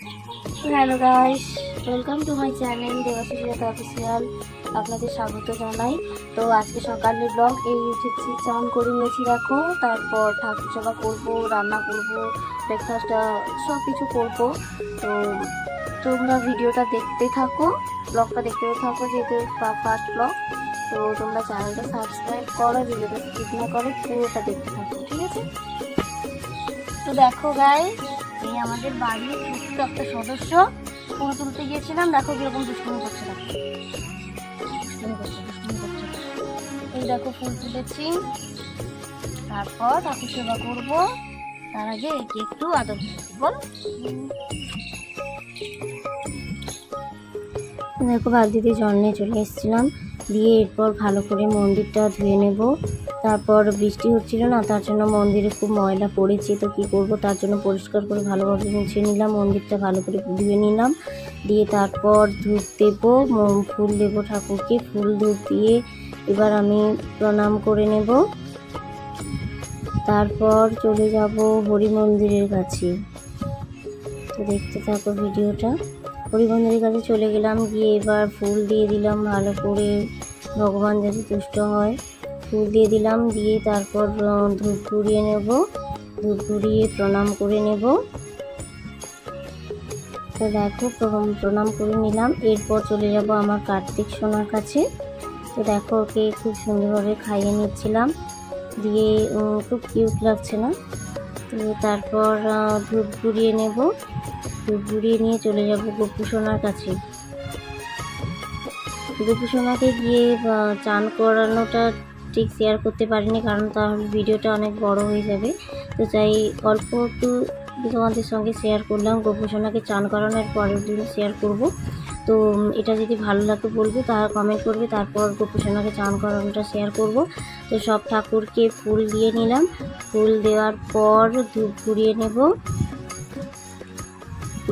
Hello guys welcome to my channel Debashis official আপনাদের স্বাগত জানাই। তো আজকে সকালের ব্লগ এই উঠেছি চান করে নিয়েছি, দেখো। তারপর ঠাকুর সেবা করব, রান্না করব ব্রেকফাস্ট সব কিছু করব। তো তোমরা ভিডিওটা দেখতে থাকো ব্লগটা দেখতে থাকো, যেহেতু ফার্স্ট ব্লগ তো তোমরা চ্যানেলটা সাবস্ক্রাইব করো, ভিডিওটা স্কিপ না করে পুরোটা দেখতে থাকো, ঠিক আছে? তো দেখো গাই এই আমাদের বাড়ির ছোট্ট একটা সদস্য ফুল তুলতে গিয়েছিলাম। দেখো কীরকম দুষ্টুমি করছে দেখো। দুষ্টুমি করছে দুষ্টুমি করছে। এই দেখো ফুল তুলেছি। তারপর তাকে সেবা করব। তার আগে একে একটু আদর বল। দেখো, বালতিতে জল নিয়ে চলে এসেছিলাম। দিয়ে এরপর ভালো করে মন্দিরটা ধুয়ে নেব। তারপর বৃষ্টি হচ্ছিল না, তার জন্য মন্দিরে খুব ময়লা পড়েছে, তো কি করব? তার জন্য পরিষ্কার করে ভালোভাবে মুছে নিলাম, মন্দিরটা ভালো করে ধুয়ে নিলাম। দিয়ে তারপর ধূপ দেবো ফুল দেবো ঠাকুরকে, ফুল ধূপ দিয়ে এবার আমি প্রণাম করে নেব। তারপর চলে যাব হরি মন্দিরের কাছে দেখতে থাকো ভিডিওটা। হরি কাছে চলে গেলাম, গিয়ে এবার ফুল দিয়ে দিলাম, ভালো করে ভগবান যাতে তুষ্ট হয়। ফুল দিয়ে দিলাম, দিয়ে তারপর ধূপ ঘুরিয়ে নেব। ধূপ ঘুরিয়ে প্রণাম করে নেব। তো দেখো, প্রণাম করে নিলাম। এরপর চলে যাব আমার কার্তিক সোনার কাছে। তো দেখো, ওকে খুব সুন্দরভাবে খাইয়ে নিচ্ছিলাম। দিয়ে খুব কিউট লাগছে না? তো তারপর ধূপ ঘুরিয়ে নেব। ধূপ ঘুরিয়ে নিয়ে চলে যাব গপু সোনার কাছে। গপু সোনাকে গিয়ে চান করানোটা ঠিক শেয়ার করতে পারিনি, কারণ তাহলে ভিডিওটা অনেক বড় হয়ে যাবে। তো চাই অল্প একটু তোমাদের সঙ্গে শেয়ার করলাম। গোপোষণাকে চান করানোর পরের দিন শেয়ার করব। তো এটা যদি ভালো লাগে বলবে তারা কমেন্ট করবে, তারপর গোপোষণাকে চান করানোটা শেয়ার করব। তো সব ঠাকুরকে ফুল দিয়ে নিলাম। ফুল দেওয়ার পর ধূপ ঘুরিয়ে নেব।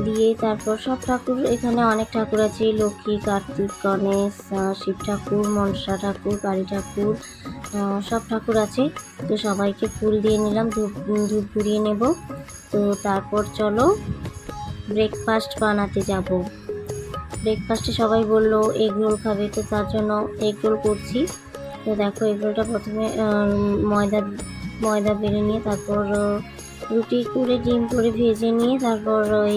দিয়ে তারপর সব ঠাকুর, এখানে অনেক ঠাকুর আছে, লক্ষ্মী, কার্তিক, গণেশ শিব ঠাকুর, মনসা ঠাকুর, কালী ঠাকুর সব ঠাকুর আছে। তো সবাইকে ফুল দিয়ে নিলাম, ধূপ ধূপ ঘুরিয়ে নেব। তো তারপর চলো ব্রেকফাস্ট বানাতে যাব। ব্রেকফাস্টে সবাই বলল, এগ রোল খাবে, তো তার জন্য এগ রোল করছি। তো দেখো, এগ রোলটা প্রথমে ময়দা ময়দা বেড়ে নিয়ে তারপর রুটি করে, ডিম করে ভেজে নিয়ে তারপর ওই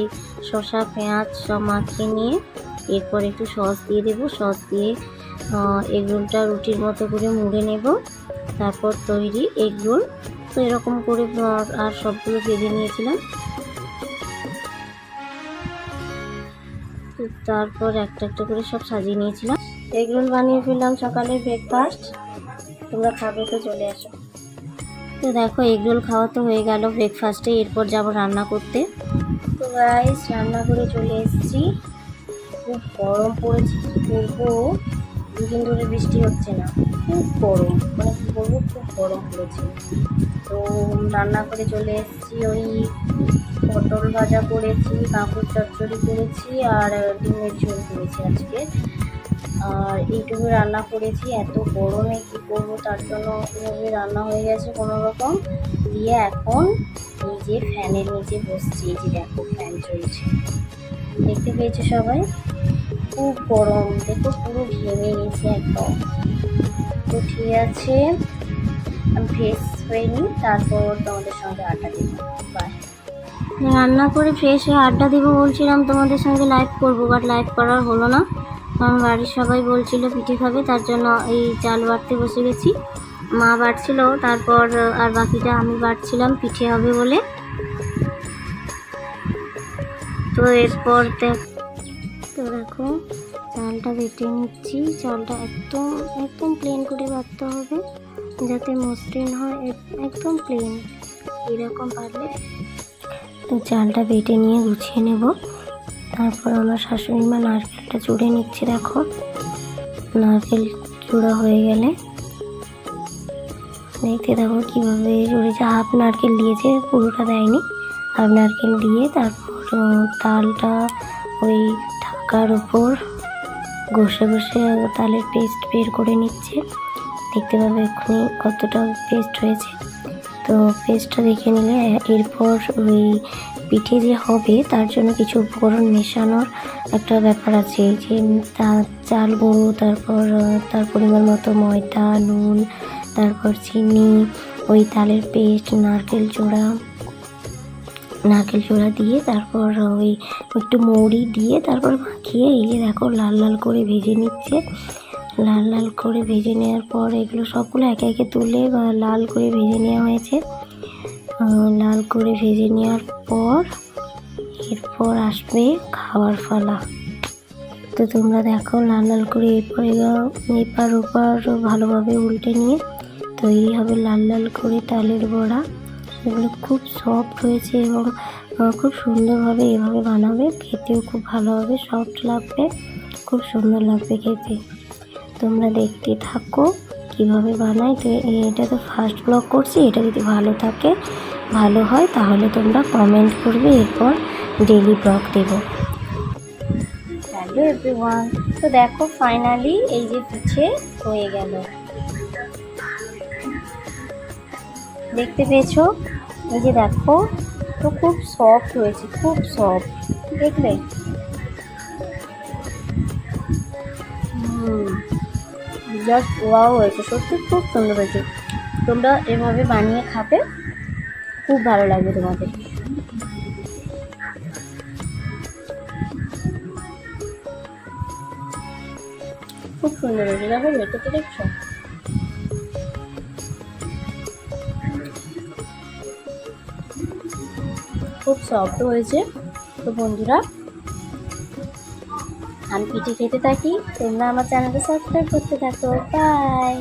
শসা, পেঁয়াজ সব মাখিয়ে নিয়ে এরপর একটু সস দিয়ে দেবো। সস দিয়ে এগ রোলটা রুটির মতো করে মুড়ে নেব। তারপর তৈরি এগ রোল। তো এরকম করে আর সবগুলো ভেজে নিয়েছিলাম। তারপর একটা একটা করে সব সাজিয়ে নিয়েছিলাম। এগ রোল বানিয়ে ফেললাম সকালে ব্রেকফাস্ট তোমরা খাবে তো চলে আসো। তো দেখো এগ রোল খাওয়া তো হয়ে গেল ব্রেকফাস্টে এরপর যাব রান্না করতে। তো রাইস রান্না করে চলে এসেছি। খুব গরম পড়েছে করব দুদিন ধরে বৃষ্টি হচ্ছে না। খুব গরম মানে কী করব খুব গরম পড়েছে। তো রান্না করে চলে এসেছি ওই পটল ভাজা করেছি কাঁকুর চচ্চড়ি করেছি আর ডিমের ঝোল করেছি আজকে। আর এইটুকু রান্না করেছি। এত গরমে কী করব তার জন্য এভাবে রান্না হয়ে গেছে কোনো রকম দিয়ে এখন নিজে ফ্যানের নিচে বসছি। এই যে দেখো ফ্যান চলছে। দেখতে পেয়েছ সবাই? খুব গরম। দেখো পুরো ঘেমে গেছে একদম। তো ঠিক আছে। আমি ফ্রেশ হয়ে নিই, তারপর তোমাদের সঙ্গে আড্ডা দিব। বাই রান্না করে ফ্রেশ হয়ে আড্ডা দিব বলছিলাম, তোমাদের সঙ্গে লাইভ করব বাট লাইভ করার হলো না। কারণ বাড়ির সবাই বলছিল পিঠে খাবে, তার জন্য এই চাল বাড়তে বসে গেছি। মা বাড়ছিল, তারপর আর বাকিটা আমি বাটছিলাম পিঠে হবে বলে। তো এরপর তো দেখো, চালটা বেটে নিচ্ছি। চালটা একদম একদম প্লেন করে বাড়তে হবে, যাতে মসৃণ হয় এক- একদম প্লেন এরকম পারলে চালটা বেটে নিয়ে গুছিয়ে নেব। তারপর আমার শাশুড়ি মা নারকেলটা চুড়ে নিচ্ছে, দেখো। নারকেল চূড়া হয়ে গেলে। দেখতে দেখো কীভাবে চড়েছে। হাফ নারকেল দিয়েছে, পুরোটা দেয়নি। হাফ নারকেল দিয়ে তারপর তালটা ওই ঢাকার উপর ঘষে ঘষে তালের পেস্ট বের করে নিচ্ছে। দেখতে পাবে এক্ষুনি কতটা পেস্ট হয়েছে। তো পেস্টটা দেখে নিলে, এরপর ওই পিঠে যে হবে, তার জন্য কিছু উপকরণ মেশানোর একটা ব্যাপার আছে। যে চাল গুঁড়ো, তারপর তার পরিমাণ মতো ময়দা, নুন, তারপর চিনি, ওই তালের পেস্ট, নারকেল চূড়া নারকেল চূড়া দিয়ে তারপর ওই একটু মৌরি দিয়ে তারপর মাখিয়ে এই যে দেখো লাল লাল করে ভেজে নিচ্ছে। লাল লাল করে ভেজে নেওয়ার পর এগুলো সবগুলো একে একে তুলে বা লাল করে ভেজে নেওয়া হয়েছে। লাল করে ভেজে নেওয়ার পর এরপর আসবে খাওয়ার ফালা তো তোমরা দেখো লাল লাল করে এরপর এপার ওপার ভালোভাবে উল্টে নিয়ে তৈরি হবে লাল লাল করে তালের বড়া। এগুলো খুব সফট হয়েছে এবং খুব সুন্দরভাবে এভাবে বানাবে। খেতেও খুব ভালো হবে সফট লাগবে, খুব সুন্দর লাগবে খেতে। তোমরা দেখতে থাকো কীভাবে বানাই। তো এটা তো ফার্স্ট ব্লগ করছি, এটা যদি ভালো থাকে, ভালো হয়, তাহলে তোমরা কমেন্ট করবে, এরপর ডেলি ব্লগ দেবো। হ্যালো এভরিওয়ান তো দেখো ফাইনালি এই যে পিঠে হয়ে গেল। দেখতে পেয়েছ? এই যে দেখো, তো খুব সফট হয়েছে, খুব সফট দেখলে? জাস্ট ওয়াও হয়েছে। সত্যি খুব সুন্দর হয়েছে। তোমরা এভাবে বানিয়ে খাবে, খুব ভালো লাগবে তোমাদের। খুব সুন্দর হয়েছে। দেখো, ভেতরটা দেখছ? খুব সফট হয়েছে। তো বন্ধুরা আমি পিঠে খেতে থাকি। তোমরা আমার চ্যানেলটা সাবস্ক্রাইব করতে থাকো। বাই।